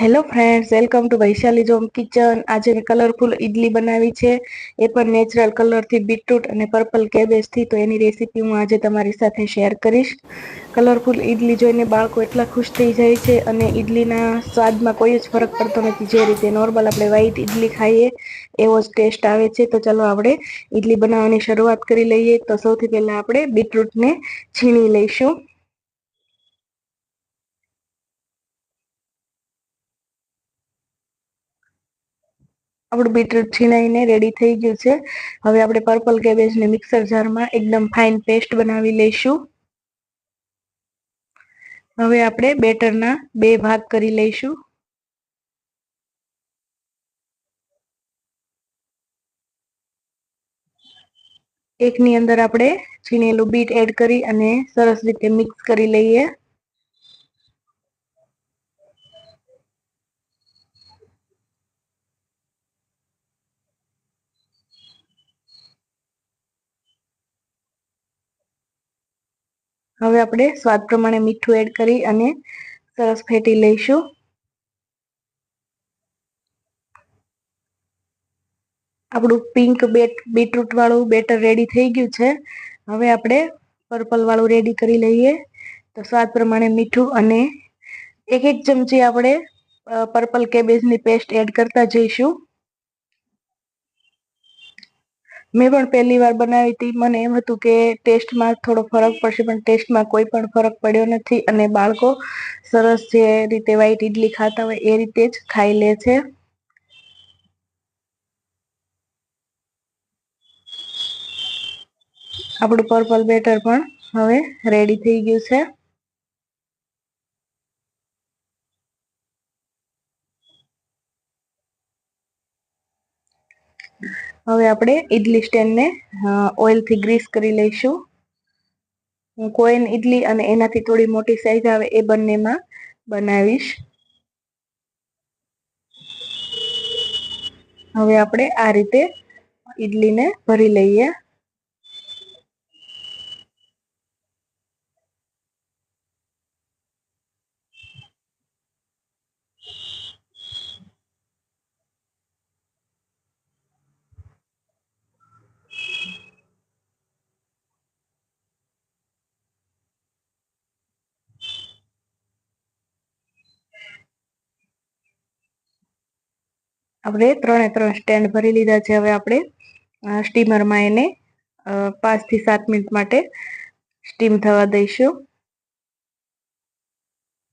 Hello friends welcome to Vaishali જોમ kitchen આજે મેં colourful idli બનાવી છે. એ પણ નેચરલ કલરથી બીટરૂટ અને પર્પલ કેબેજથી તો એની રેસીપી હું આજે તમારી સાથે શેર કરીશ. કલરફુલ ઇડલી જોઈને બાળકો એટલા ખુશ થઈ જાય છે અને ઇડલીના સ્વાદમાં કોઈ જ ફરક પડતો નથી. જે રીતે નોર્મલ આપણે વ્હાઈટ ઇડલી ખાઈએ, એવો જ ટેસ્ટ આવે છે. તો ચલો આપણે ઇડલી બનાવવાની શરૂઆત કરી લઈએ. તો સૌથી પહેલાં આપણે બીટરૂટને છીણી લઈશું. આપણું બીટરૂટ છીણાઈને રેડી થઈ ગયું છે. હવે આપણે પર્પલ કેબેજને મિક્સર જારમાં એકદમ ફાઇન પેસ્ટ બનાવી લઈશું. હવે આપણે બેટરના બે ભાગ કરી લઈશું. એકની અંદર આપણે છીણેલું બીટ એડ કરી અને સરસ રીતે મિક્સ કરી લઈએ. હવે આપણે સ્વાદ પ્રમાણે મીઠું એડ કરી અને સરસ ફેટી લઈશું. આપણું પિંક બેટ બીટરૂટ વાળું બેટર રેડી થઈ ગયું છે. હવે આપણે પર્પલ વાળું રેડી કરી લઈએ. તો સ્વાદ પ્રમાણે મીઠું અને એક એક ચમચી આપણે પર્પલ કેબેજની પેસ્ટ એડ કરતા જઈશું. મેં પણ પહેલી વાર બનાવી હતી. મને એમ હતું કે ટેસ્ટમાં થોડો ફરક પડશે, પણ ટેસ્ટમાં કોઈ પણ ફરક પડ્યો નથી અને બાળકો સરસ જે રીતે વ્હાઈટ ઇડલી ખાતા હોય એ રીતે જ ખાઈ લે છે. આપણું પર્પલ બેટર પણ હવે રેડી થઈ ગયું છે. હવે આપણે ઇડલી સ્ટેન્ડને ઓઇલથી ગ્રીસ કરી લઈશું. હું કોઈન ઇડલી અને એનાથી થોડી મોટી સાઈઝ આવે એ બંનેમાં બનાવીશ. હવે આપણે આ રીતે ઇડલીને ભરી લઈએ. આપણે ત્રણે ત્રણ સ્ટેન્ડ ભરી લીધા છે હવે આપણે સ્ટીમરમાં એને પાંચથી સાત મિનિટ માટે સ્ટીમ થવા દઈશું.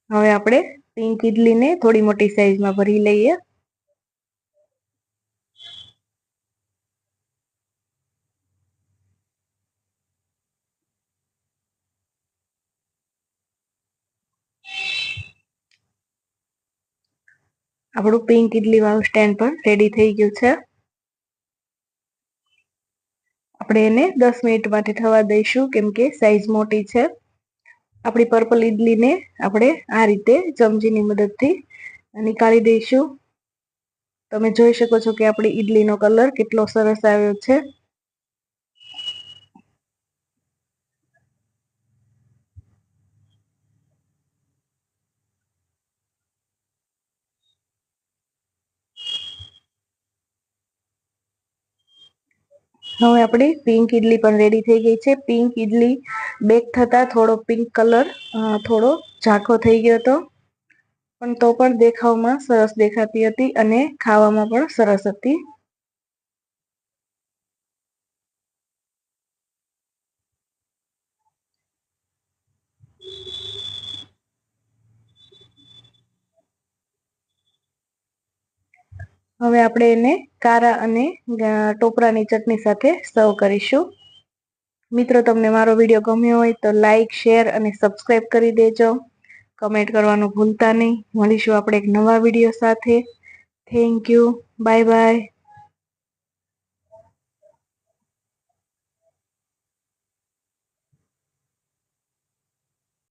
હવે આપણે પિંક ઇડલીને થોડી મોટી સાઈઝમાં ભરી લઈએ. આપણું પિંક ઇડલી વાળું સ્ટેન્ડ પણ રેડી થઈ ગયું છે. આપણે એને દસ મિનિટ માટે થવા દઈશું, કેમ કે સાઈઝ મોટી છે. આપણી પર્પલ ઇડલીને આપણે આ રીતે ચમચીની મદદથી નીકાળી દઈશું. તમે જોઈ શકો છો કે આપણી ઇડલીનો કલર કેટલો સરસ આવ્યો છે. હવે આપણી પિંક ઇડલી પણ રેડી થઈ ગઈ છે. પિંક ઇડલી બેક થતાં થોડો પિંક કલર થોડો ઝાંખો થઈ ગયો હતો. પણ તો પણ દેખાવમાં સરસ દેખાતી હતી અને ખાવામાં પણ સરસ હતી. હવે આપણે એને કારા અને ટોપરાની ચટણી સાથે સર્વ કરીશું. મિત્રો, તમને મારો વીડિયો ગમ્યો હોય તો લાઈક, શેર અને સબસ્ક્રાઈબ કરી દેજો. કમેન્ટ કરવાનું ભૂલતા નહીં. મળીશું આપણે એક નવા વીડિયો સાથે. Thank you. Bye bye.